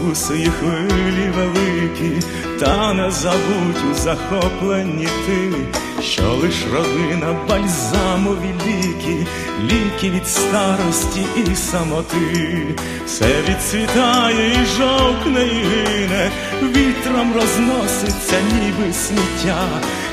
Морі спокусує хвилі великі, та не забудь у захопленні ти, що лиш родина бальзамові ліки, ліки від старості і самоти, все відцвітає і жовкне і гине, вітром розноситься, ніби сміття,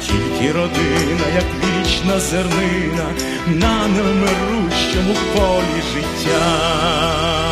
тільки родина, як вічна зернина, на невмирущому полі життя.